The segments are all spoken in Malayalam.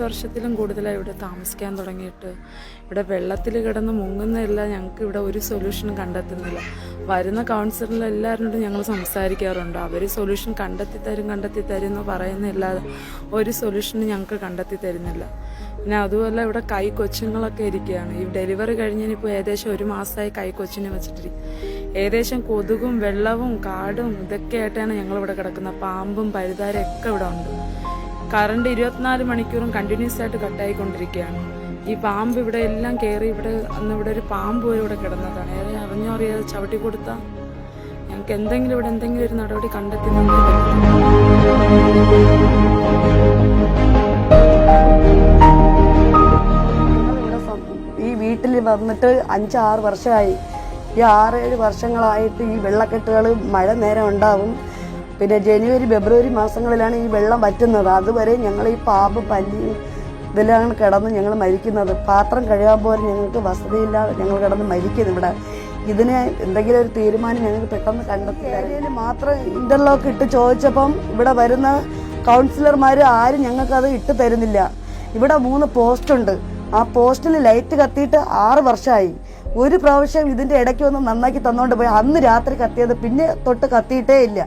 വർഷത്തിലും കൂടുതലായി ഇവിടെ താമസിക്കാൻ തുടങ്ങിയിട്ട്. ഇവിടെ വെള്ളത്തിൽ കിടന്ന് മുങ്ങുന്നതല്ല ഞങ്ങൾക്ക് ഇവിടെ ഒരു സൊല്യൂഷനും കണ്ടെത്തുന്നില്ല. വരുന്ന കൗൺസിലറിൽ എല്ലാവരോടും ഞങ്ങൾ സംസാരിക്കാറുണ്ട്. അവർ സൊല്യൂഷൻ കണ്ടെത്തി തരും കണ്ടെത്തി തരും എന്ന് പറയുന്നില്ലാതെ ഒരു സൊല്യൂഷനും ഞങ്ങൾക്ക് കണ്ടെത്തി തരുന്നില്ല. പിന്നെ അതുപോലെ ഇവിടെ കൈ കൊച്ചുങ്ങളൊക്കെ ഇരിക്കുകയാണ്. ഈ ഡെലിവറി കഴിഞ്ഞിനിപ്പോൾ ഏകദേശം ഒരു മാസമായി കൈ കൊച്ചിനെ വെച്ചിട്ടിരിക്കും ഏകദേശം കൊതുകും വെള്ളവും കാടും ഇതൊക്കെ ആയിട്ടാണ് ഞങ്ങളിവിടെ കിടക്കുന്നത്. പാമ്പും പരിതാരമൊക്കെ ഇവിടെ ഉണ്ട്. കറണ്ട് ഇരുപത്തിനാല് മണിക്കൂറും കണ്ടിന്യൂസ് ആയിട്ട് കട്ടായിക്കൊണ്ടിരിക്കുകയാണ് ഈ പാമ്പ് ഇവിടെ എല്ലാം കയറി ഇവിടെ അന്ന് ഇവിടെ ഒരു പാമ്പ് പോലും ഇവിടെ കിടന്നതാണ്. ഏത് അറിഞ്ഞോ? അറിയാതെ ചവിട്ടി കൊടുത്താൽ ഞങ്ങൾക്ക് എന്തെങ്കിലും ഇവിടെ എന്തെങ്കിലും ഒരു നടപടി കണ്ടെത്തി ഈ വീട്ടിൽ വന്നിട്ട് അഞ്ചാറ് വർഷമായി. ഈ ആറേഴ് വർഷങ്ങളായിട്ട് ഈ വെള്ളക്കെട്ടുകൾ മഴ നേരം ഉണ്ടാവും. പിന്നെ ജനുവരി ഫെബ്രുവരി മാസങ്ങളിലാണ് ഈ വെള്ളം വറ്റുന്നത്. അതുവരെ ഞങ്ങൾ ഈ പാമ്പ് പല്ലി ഇതിലാണ് കിടന്ന് ഞങ്ങൾ മരിക്കുന്നത്. പാത്രം കഴുകാൻ പോലും ഞങ്ങൾക്ക് വസതിയില്ലാതെ ഞങ്ങൾ കിടന്ന് മരിക്കുന്നു ഇവിടെ. ഇതിന് എന്തെങ്കിലും ഒരു തീരുമാനം ഞങ്ങൾക്ക് പെട്ടെന്ന് കണ്ടെത്തി മാത്രം ഇന്റർലോക്ക് ഇട്ട് ചോദിച്ചപ്പം ഇവിടെ വരുന്ന കൗൺസിലർമാർ ആരും ഞങ്ങൾക്കത് ഇട്ട് തരുന്നില്ല. ഇവിടെ മൂന്ന് പോസ്റ്റുണ്ട് ആ പോസ്റ്റിൽ ലൈറ്റ് കത്തിയിട്ട് ആറ് വർഷമായി ഒരു പ്രാവശ്യം ഇതിന്റെ ഇടയ്ക്ക് ഒന്ന് നന്നാക്കി തന്നുകൊണ്ട് പോയി. അന്ന് രാത്രി കത്തിയത് പിന്നെ തൊട്ട് കത്തിയിട്ടേ ഇല്ല.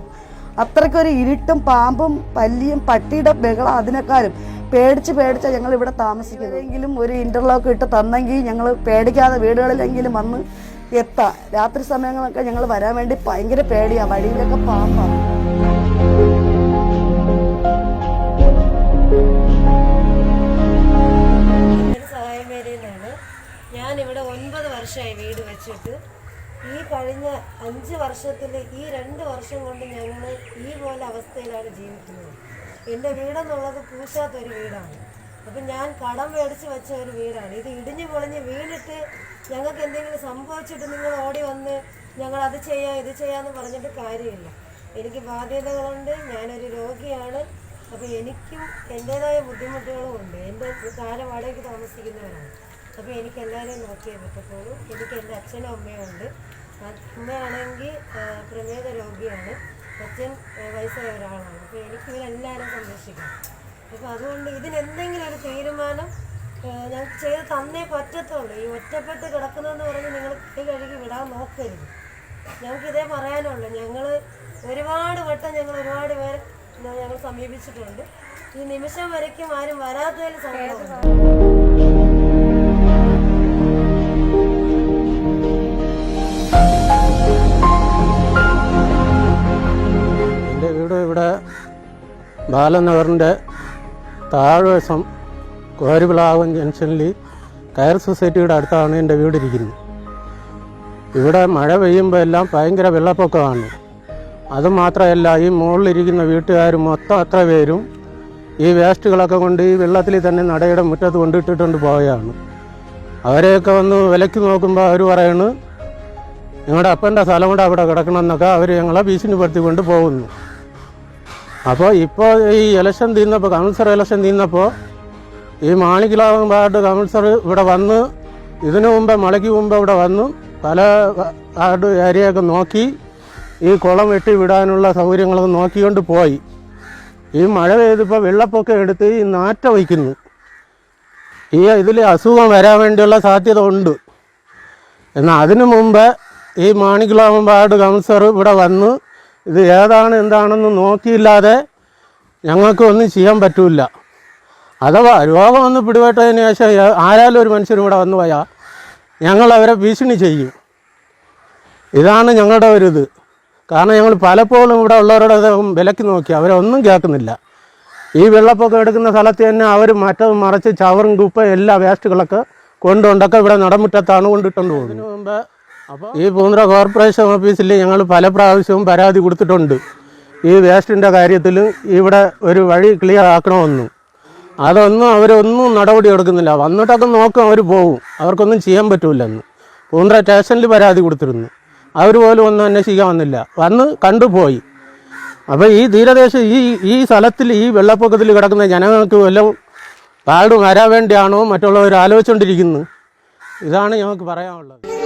അത്രയ്ക്കൊരു ഇരുട്ടും പാമ്പും പല്ലിയും പട്ടിയുടെ ബഹളം അതിനേക്കാളും പേടിച്ച് പേടിച്ച ഞങ്ങൾ ഇവിടെ താമസിക്കുന്നതെങ്കിലും ഒരു ഇന്റർലോക്ക് ഇട്ട് തന്നെങ്കിൽ ഞങ്ങൾ പേടിക്കാതെ വീടുകളിലെങ്കിലും വന്ന് എത്താം. രാത്രി സമയങ്ങളൊക്കെ ഞങ്ങൾ വരാൻ വേണ്ടി ഭയങ്കര പേടിയാണ് വഴിയിലൊക്കെ പാമ്പാണ് ഒരു സഹായമേരിയിലാണ് ഞാനിവിടെ ഒൻപത് വർഷമായി വീട് വെച്ചിട്ട് ഈ കഴിഞ്ഞ അഞ്ച് വർഷത്തിൽ ഈ രണ്ട് വർഷം കൊണ്ട് ഞങ്ങൾ ഈ പോലെ അവസ്ഥയിലാണ് ജീവിക്കുന്നത്. എന്റെ വീടെന്നുള്ളത് പൂശാത്തൊരു വീടാണ്. അപ്പം ഞാൻ കടം മേടിച്ച് വെച്ച ഒരു വീടാണ്. ഇത് ഇടിഞ്ഞു പൊളിഞ്ഞ് വീണിട്ട് ഞങ്ങൾക്ക് എന്തെങ്കിലും സംഭവിച്ചിട്ട് നിങ്ങൾ ഓടി വന്ന് ഞങ്ങൾ അത് ചെയ്യാം ഇത് ചെയ്യാമെന്ന് പറഞ്ഞിട്ട് കാര്യമില്ല. എനിക്ക് ബാധ്യതകളുണ്ട് ഞാനൊരു രോഗിയാണ്. അപ്പോൾ എനിക്കും എന്റേതായ ബുദ്ധിമുട്ടുകളും ഉണ്ട്. എന്റെ കാലം വാടകയ്ക്ക് താമസിക്കുന്നവരാണ്. അപ്പോൾ എനിക്ക് എല്ലാവരെയും നോക്കിയേ പറ്റത്തുള്ളൂ. എനിക്ക് എന്റെ അച്ഛനും അമ്മയും ഉണ്ട്. അമ്മയാണെങ്കിൽ പ്രമേഹ രോഗിയാണ് അച്ഛൻ വയസ്സായ ഒരാളാണ്. അപ്പോൾ എനിക്ക് ഇവരെല്ലാവരും സംരക്ഷിക്കണം. അപ്പോൾ അതുകൊണ്ട് ഇതിനെന്തെങ്കിലും ഒരു തീരുമാനം ഞാൻ ചെയ്ത് തന്നേ പറ്റത്തുള്ളൂ. ഈ ഒറ്റപ്പെട്ട് കിടക്കുന്നതെന്ന് പറഞ്ഞ് നിങ്ങൾ കൈ കഴുകി വിടാൻ നോക്കരുത്. ഞങ്ങൾക്കിതേ പറയാനുള്ളൂ. ഞങ്ങൾ ഒരുപാട് വട്ടം ഞങ്ങൾ ഒരുപാട് പേർ ഞങ്ങൾ സമീപിച്ചിട്ടുണ്ട്. ഈ നിമിഷം വരയ്ക്കും ആരും വരാത്തതിൽ സങ്കടമുണ്ട്. വീട് ഇവിടെ ബാലനഗറിന്റെ താഴ്വശം കോരുവിളാവൻ ജംഗ്ഷനിൽ കയർ സൊസൈറ്റിയുടെ അടുത്താണ് എന്റെ വീടിരിക്കുന്നത്. ഇവിടെ മഴ പെയ്യുമ്പോൾ എല്ലാം ഭയങ്കര വെള്ളപ്പൊക്കമാണ്. അതുമാത്രമല്ല ഈ മുകളിലിരിക്കുന്ന വീട്ടുകാർ മൊത്തം അത്ര പേരും ഈ വേസ്റ്റുകളൊക്കെ കൊണ്ട് ഈ വെള്ളത്തിൽ തന്നെ നടയുടെ മുറ്റത്ത് കൊണ്ടിട്ടിട്ടുണ്ട് പോവുകയാണ്. അവരെയൊക്കെ വന്ന് വിലക്ക് നോക്കുമ്പോൾ അവർ പറയുന്നു നിങ്ങളുടെ അപ്പന്റെ സ്ഥലം കൂടെ അവിടെ കിടക്കണമെന്നൊക്കെ അവർ ഞങ്ങളെ ഭീഷണിപ്പെടുത്തിക്കൊണ്ട് പോകുന്നു. അപ്പോൾ ഇപ്പോൾ ഈ ഇലക്ഷൻ തീർന്നപ്പോൾ കൗൺസിലർ ഇലക്ഷൻ തീർന്നപ്പോൾ ഈ മാണിക്കിലാവും വാർഡ് കൗൺസിലർ ഇവിടെ വന്ന് ഇതിനു മുമ്പ് മഴയ്ക്ക് മുമ്പ് ഇവിടെ വന്നു പല വാർഡ് ഏരിയയൊക്കെ നോക്കി ഈ കുളം വെട്ടി വിടാനുള്ള സൗകര്യങ്ങളൊക്കെ നോക്കിക്കൊണ്ട് പോയി. ഈ മഴ പെയ്തപ്പോൾ വെള്ളപ്പൊക്കം എടുത്ത് ഈ നാറ്റ വയ്ക്കുന്നു. ഈ ഇതിൽ അസുഖം വരാൻ വേണ്ടിയുള്ള സാധ്യത ഉണ്ട്. എന്നാൽ അതിനു മുമ്പ് ഈ മാണിക്കുളം വാർഡ് ഇവിടെ വന്ന് ഇത് ഏതാണ് എന്താണെന്ന് നോക്കിയില്ലാതെ ഞങ്ങൾക്ക് ഒന്നും ചെയ്യാൻ പറ്റില്ല അഥവാ രോഗം ഒന്ന് പിടിപെട്ടതിന് ശേഷം ആരാലും ഒരു മനുഷ്യർ ഇവിടെ വന്നു പോയാൽ ഞങ്ങൾ അവരെ ഭീഷണി ചെയ്യും. ഇതാണ് ഞങ്ങളുടെ ഒരു ഇത്. കാരണം ഞങ്ങൾ പലപ്പോഴും ഇവിടെ ഉള്ളവരുടെ വിലക്ക് നോക്കി അവരൊന്നും കേൾക്കുന്നില്ല. ഈ വെള്ളപ്പൊക്കം എടുക്കുന്ന സ്ഥലത്ത് തന്നെ അവർ മറ്റത് മറച്ച് ചവറും കുപ്പ എല്ലാ വേസ്റ്റുകളൊക്കെ കൊണ്ടുകൊണ്ടൊക്കെ ഇവിടെ നടമുറ്റത്താണ് കൊണ്ടിട്ടുണ്ട് പോകുന്നത്. മുമ്പ് ഈ പൂന്തുറ കോർപ്പറേഷൻ ഓഫീസിൽ ഞങ്ങൾ പല പ്രാവശ്യവും പരാതി കൊടുത്തിട്ടുണ്ട്. ഈ വേസ്റ്റിന്റെ കാര്യത്തിൽ ഇവിടെ ഒരു വഴി ക്ലിയർ ആക്കണമെന്നും. അതൊന്നും അവരൊന്നും നടപടി എടുക്കുന്നില്ല. വന്നിട്ടൊക്കെ നോക്കും അവർ പോകും അവർക്കൊന്നും ചെയ്യാൻ പറ്റൂലെന്ന്. പൂന്തുറ സ്റ്റേഷനിൽ പരാതി കൊടുത്തിരുന്നു. അവർ പോലും ഒന്നും അന്വേഷിക്കാൻ വന്നില്ല. വന്ന് കണ്ടുപോയി അപ്പോൾ ഈ തീരദേശ ഈ ഈ സ്ഥലത്തിൽ ഈ വെള്ളപ്പൊക്കത്തിൽ കിടക്കുന്ന ജനങ്ങൾക്ക് വല്ലതും പാട് വരാൻ വേണ്ടിയാണോ മറ്റുള്ളവർ ആലോചിച്ചുകൊണ്ടിരിക്കുന്നത് ഇതാണ് ഞങ്ങൾക്ക് പറയാനുള്ളത്.